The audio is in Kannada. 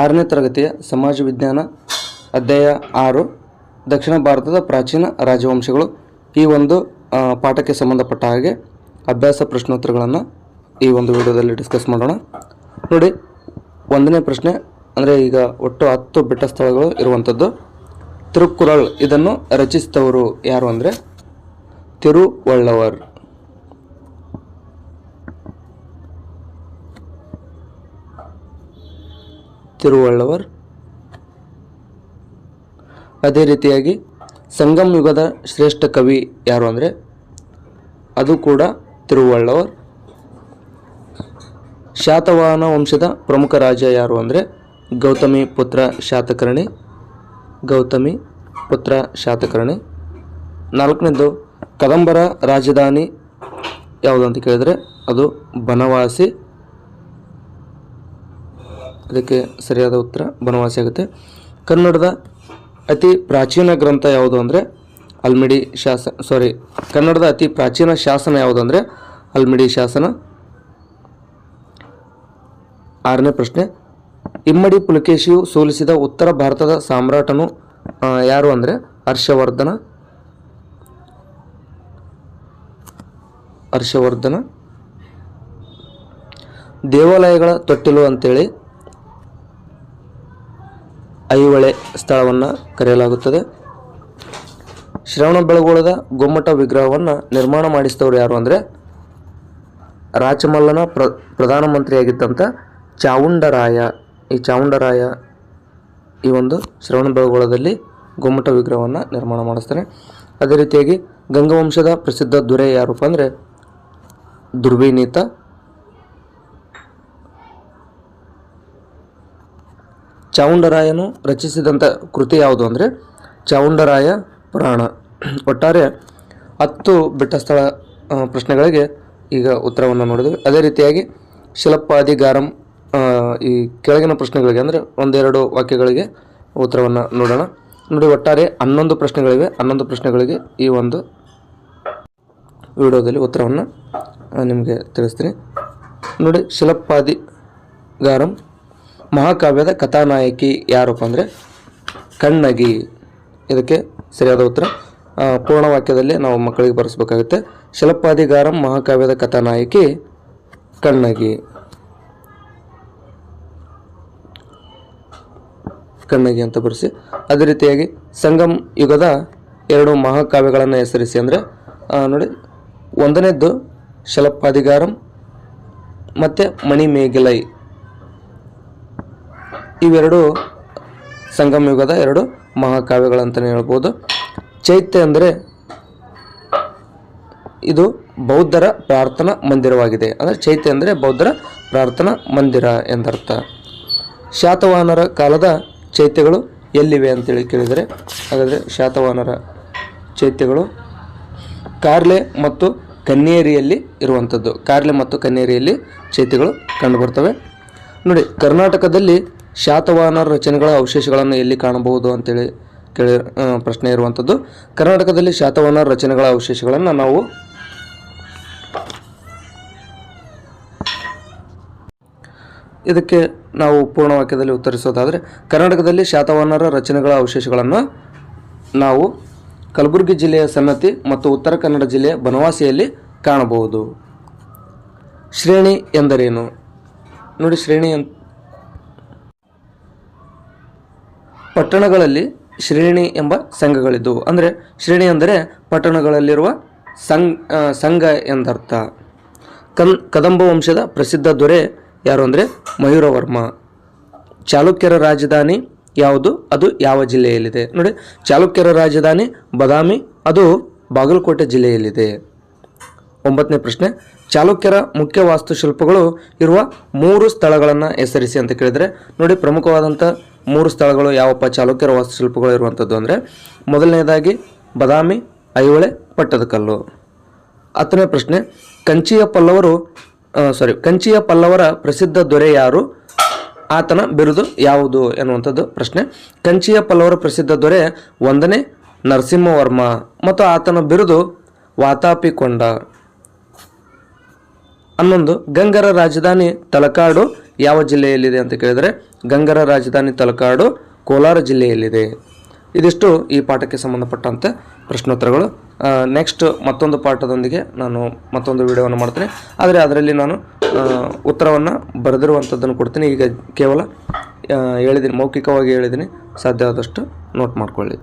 ಆರನೇ ತರಗತಿಯ ಸಮಾಜ ವಿಜ್ಞಾನ, ಅಧ್ಯಾಯ ಆರು, ದಕ್ಷಿಣ ಭಾರತದ ಪ್ರಾಚೀನ ರಾಜವಂಶಗಳು ಈ ಒಂದು ಪಾಠಕ್ಕೆ ಸಂಬಂಧಪಟ್ಟ ಹಾಗೆ ಅಭ್ಯಾಸ ಪ್ರಶ್ನೋತ್ತರಗಳನ್ನು ಈ ಒಂದು ವಿಡಿಯೋದಲ್ಲಿ ಡಿಸ್ಕಸ್ ಮಾಡೋಣ. ನೋಡಿ, ಒಂದನೇ ಪ್ರಶ್ನೆ, ಅಂದರೆ ಈಗ ಒಟ್ಟು ಹತ್ತು ಬೆಟ್ಟ ಸ್ಥಳಗಳು ಇರುವಂಥದ್ದು ತಿರುಕುರಳ್ ಇದನ್ನು ರಚಿಸಿದವರು ಯಾರು ಅಂದರೆ ತಿರುವಳ್ಳವರ್. ತಿರುವಳ್ಳವರ್. ಅದೇ ರೀತಿಯಾಗಿ ಸಂಗಮ್ ಯುಗದ ಶ್ರೇಷ್ಠ ಕವಿ ಯಾರು ಅಂದರೆ ಅದು ಕೂಡ ತಿರುವಳ್ಳವರ್. ಶಾತವಾಹನ ವಂಶದ ಪ್ರಮುಖ ರಾಜ ಯಾರು ಅಂದರೆ ಗೌತಮಿ ಪುತ್ರ ಶಾತಕರ್ಣಿ. ಗೌತಮಿ ಪುತ್ರ ಶಾತಕರ್ಣಿ. ನಾಲ್ಕನೇದು ಕದಂಬರ ರಾಜಧಾನಿ ಯಾವುದು ಅಂತ ಕೇಳಿದರೆ ಅದು ಬನವಾಸಿ. ಅದಕ್ಕೆ ಸರಿಯಾದ ಉತ್ತರ ಬನವಾಸಿ ಆಗುತ್ತೆ. ಕನ್ನಡದ ಅತಿ ಪ್ರಾಚೀನ ಗ್ರಂಥ ಯಾವುದು ಅಂದರೆ ಅಲ್ಮಿಡಿ ಶಾಸ ಸಾರಿ ಕನ್ನಡದ ಅತಿ ಪ್ರಾಚೀನ ಶಾಸನ ಯಾವುದು ಅಂದರೆ ಅಲ್ಮಿಡಿ ಶಾಸನ? ಆರನೇ ಪ್ರಶ್ನೆ, ಇಮ್ಮಡಿ ಪುಲಕೇಶಿಯು ಸೋಲಿಸಿದ ಉತ್ತರ ಭಾರತದ ಸಾಮ್ರಾಟನು ಯಾರು ಅಂದರೆ ಹರ್ಷವರ್ಧನ? ಹರ್ಷವರ್ಧನ. ದೇವಾಲಯಗಳ ತೊಟ್ಟಿಲು ಅಂತೇಳಿ ಐಹೊಳೆ ಸ್ಥಳವನ್ನು ಕರೆಯಲಾಗುತ್ತದೆ. ಶ್ರವಣ ಬೆಳಗೊಳದ ಗೊಮ್ಮಟ ವಿಗ್ರಹವನ್ನು ನಿರ್ಮಾಣ ಮಾಡಿಸಿದವರು ಯಾರು ಅಂದರೆ ರಾಚಮಲ್ಲನ ಪ್ರ ಪ್ರಧಾನಮಂತ್ರಿಯಾಗಿದ್ದಂಥ ಚಾವುಂಡರಾಯ. ಈ ಚಾವುಂಡರಾಯ ಈ ಒಂದು ಶ್ರವಣ ಬೆಳಗೊಳದಲ್ಲಿ ಗೊಮ್ಮಟ ವಿಗ್ರಹವನ್ನು ನಿರ್ಮಾಣ ಮಾಡಿಸ್ತಾರೆ. ಅದೇ ರೀತಿಯಾಗಿ ಗಂಗವಂಶದ ಪ್ರಸಿದ್ಧ ದೊರೆ ಯಾರಪ್ಪ ಅಂದರೆ ದುರ್ವಿನೀತ ಚಾವುಂಡರಾಯನು ರಚಿಸಿದಂಥ ಕೃತಿ ಯಾವುದು ಅಂದರೆ ಚಾವುಂಡರಾಯ ಪುರಾಣ. ಒಟ್ಟಾರೆ ಹತ್ತು ಬೆಟ್ಟ ಸ್ಥಳ ಪ್ರಶ್ನೆಗಳಿಗೆ ಈಗ ಉತ್ತರವನ್ನು ನೋಡಿದ್ವಿ ಅದೇ ರೀತಿಯಾಗಿ ಶಿಲಪ್ಪಾದಿಗಾರಂ ಈ ಕೆಳಗಿನ ಪ್ರಶ್ನೆಗಳಿಗೆ ಅಂದರೆ ಒಂದೆರಡು ವಾಕ್ಯಗಳಿಗೆ ಉತ್ತರವನ್ನು ನೋಡೋಣ. ನೋಡಿ, ಒಟ್ಟಾರೆ ಹನ್ನೊಂದು ಪ್ರಶ್ನೆಗಳಿವೆ. ಹನ್ನೊಂದು ಪ್ರಶ್ನೆಗಳಿಗೆ ಈ ಒಂದು ವಿಡಿಯೋದಲ್ಲಿ ಉತ್ತರವನ್ನು ನಿಮಗೆ ತಿಳಿಸ್ತೀನಿ. ನೋಡಿ, ಶಿಲಪ್ಪಾದಿಗಾರಂ ಮಹಾಕಾವ್ಯದ ಕಥಾನಾಯಕಿ ಯಾರಪ್ಪ ಅಂದರೆ ಕಣ್ಣಗಿ. ಇದಕ್ಕೆ ಸರಿಯಾದ ಉತ್ತರ ಪೂರ್ಣವಾಕ್ಯದಲ್ಲಿ ಪೂರ್ಣ ವಾಕ್ಯದಲ್ಲಿ ನಾವು ಮಕ್ಕಳಿಗೆ ಬರೆಸಬೇಕಾಗುತ್ತೆ. ಶಿಲಪ್ಪಾದಿಗಾರಂ ಮಹಾಕಾವ್ಯದ ಕಥಾನಾಯಕಿ ಕಣ್ಣಗಿ. ಕಣ್ಣಗಿ ಅಂತ ಬರೆಸಿ. ಅದೇ ರೀತಿಯಾಗಿ ಸಂಗಮ್ ಯುಗದ ಎರಡು ಮಹಾಕಾವ್ಯಗಳನ್ನು ಹೆಸರಿಸಿ ಅಂದರೆ ನೋಡಿ, ಒಂದನೇದ್ದು ಶಲಪಾದಿಗಾರಂ ಮತ್ತು ಮಣಿಮೇಘಲೈ ಇವೆರಡು ಸಂಗಮ ಯುಗದ ಎರಡು ಮಹಾಕಾವ್ಯಗಳಂತಲೇ ಹೇಳ್ಬೋದು. ಚೈತ್ಯ ಅಂದರೆ ಇದು ಬೌದ್ಧರ ಪ್ರಾರ್ಥನಾ ಮಂದಿರವಾಗಿದೆ. ಅಂದರೆ ಚೈತ್ಯ ಅಂದರೆ ಬೌದ್ಧರ ಪ್ರಾರ್ಥನಾ ಮಂದಿರ ಎಂದರ್ಥ. ಶಾತವಾಹನರ ಕಾಲದ ಚೈತ್ಯಗಳು ಎಲ್ಲಿವೆ ಅಂತೇಳಿ ಕೇಳಿದರೆ, ಹಾಗಾದರೆ ಶಾತವಾಹನರ ಚೈತ್ಯಗಳು ಕಾರ್ಲೆ ಮತ್ತು ಕನ್ನೇರಿಯಲ್ಲಿ ಇರುವಂಥದ್ದು. ಕಾರ್ಲೆ ಮತ್ತು ಕನ್ನೇರಿಯಲ್ಲಿ ಚೈತ್ಯಗಳು ಕಂಡುಬರ್ತವೆ. ನೋಡಿ, ಕರ್ನಾಟಕದಲ್ಲಿ ಶಾತವಾಹನರ ರಚನೆಗಳ ಅವಶೇಷಗಳನ್ನು ಎಲ್ಲಿ ಕಾಣಬಹುದು ಅಂತೇಳಿ ಕೇಳಿ ಪ್ರಶ್ನೆ ಇರುವಂಥದ್ದು. ಕರ್ನಾಟಕದಲ್ಲಿ ಶಾತವಾಹನರ ರಚನೆಗಳ ಅವಶೇಷಗಳನ್ನು ನಾವು ಇದಕ್ಕೆ ನಾವು ಪೂರ್ಣ ವಾಕ್ಯದಲ್ಲಿ ಉತ್ತರಿಸೋದಾದರೆ, ಕರ್ನಾಟಕದಲ್ಲಿ ಶಾತವಾಹನರ ರಚನೆಗಳ ಅವಶೇಷಗಳನ್ನು ನಾವು ಕಲಬುರಗಿ ಜಿಲ್ಲೆಯ ಸನ್ನತಿ ಮತ್ತು ಉತ್ತರ ಕನ್ನಡ ಜಿಲ್ಲೆಯ ಬನವಾಸಿಯಲ್ಲಿ ಕಾಣಬಹುದು. ಶ್ರೇಣಿ ಎಂದರೇನು? ನೋಡಿ ಶ್ರೇಣಿ ಅಂತ ಪಟ್ಟಣಗಳಲ್ಲಿ ಶ್ರೇಣಿ ಎಂಬ ಸಂಘಗಳಿದ್ದವು ಅಂದರೆ ಶ್ರೇಣಿ ಅಂದರೆ ಪಟ್ಟಣಗಳಲ್ಲಿರುವ ಸಂಘ ಸಂಘ ಎಂದರ್ಥ. ಕನ್ ಕದಂಬ ವಂಶದ ಪ್ರಸಿದ್ಧ ದೊರೆ ಯಾರು ಅಂದರೆ ಮಯೂರವರ್ಮ. ಚಾಲುಕ್ಯರ ರಾಜಧಾನಿ ಯಾವುದು? ಅದು ಯಾವ ಜಿಲ್ಲೆಯಲ್ಲಿದೆ? ನೋಡಿ, ಚಾಲುಕ್ಯರ ರಾಜಧಾನಿ ಬದಾಮಿ, ಅದು ಬಾಗಲಕೋಟೆ ಜಿಲ್ಲೆಯಲ್ಲಿದೆ. ಒಂಬತ್ತನೇ ಪ್ರಶ್ನೆ, ಚಾಲುಕ್ಯರ ಮುಖ್ಯ ವಾಸ್ತುಶಿಲ್ಪಗಳು ಇರುವ ಮೂರು ಸ್ಥಳಗಳನ್ನು ಹೆಸರಿಸಿ ಅಂತ ಕೇಳಿದರೆ, ನೋಡಿ ಪ್ರಮುಖವಾದಂಥ ಮೂರು ಸ್ಥಳಗಳು ಯಾವಪ್ಪ ಚಾಲುಕ್ಯರ ವಾಸ್ತುಶಿಲ್ಪಗಳು ಇರುವಂಥದ್ದು ಅಂದರೆ ಮೊದಲನೇದಾಗಿ ಬದಾಮಿ, ಐಹೊಳೆ ಪಟ್ಟದಕಲ್ಲು ಹತ್ತನೇ ಪ್ರಶ್ನೆ ಕಂಚಿಯ ಪಲ್ಲವರು ಸಾರಿ ಕಂಚಿಯ ಪಲ್ಲವರ ಪ್ರಸಿದ್ಧ ದೊರೆ ಯಾರು? ಆತನ ಬಿರುದು ಯಾವುದು ಎನ್ನುವಂಥದ್ದು ಪ್ರಶ್ನೆ. ಕಂಚಿಯ ಪಲ್ಲವರ ಪ್ರಸಿದ್ಧ ದೊರೆ ಒಂದನೇ ನರಸಿಂಹವರ್ಮ ಮತ್ತು ಆತನ ಬಿರುದು ವಾತಾಪಿಕೊಂಡ. ಹನ್ನೊಂದು, ಗಂಗರ ರಾಜಧಾನಿ ತಲಕಾಡು ಯಾವ ಜಿಲ್ಲೆಯಲ್ಲಿದೆ ಅಂತ ಕೇಳಿದರೆ ಗಂಗರ ರಾಜಧಾನಿ ತಲಕಾಡು, ಕೋಲಾರ ಜಿಲ್ಲೆಯಲ್ಲಿದೆ. ಇದಿಷ್ಟು ಈ ಪಾಠಕ್ಕೆ ಸಂಬಂಧಪಟ್ಟಂತೆ ಪ್ರಶ್ನೋತ್ತರಗಳು. ನೆಕ್ಸ್ಟ್ ಮತ್ತೊಂದು ಪಾಠದೊಂದಿಗೆ ನಾನು ಮತ್ತೊಂದು ವಿಡಿಯೋವನ್ನು ಮಾಡ್ತೀನಿ. ಆದರೆ ಅದರಲ್ಲಿ ನಾನು ಉತ್ತರವನ್ನು ಬರೆದಿರುವಂಥದ್ದನ್ನು ಕೊಡ್ತೀನಿ. ಈಗ ಕೇವಲ ಹೇಳಿದ್ದೀನಿ ಮೌಖಿಕವಾಗಿ ಹೇಳಿದ್ದೀನಿ ಸಾಧ್ಯವಾದಷ್ಟು ನೋಟ್ ಮಾಡ್ಕೊಳ್ಳಿ.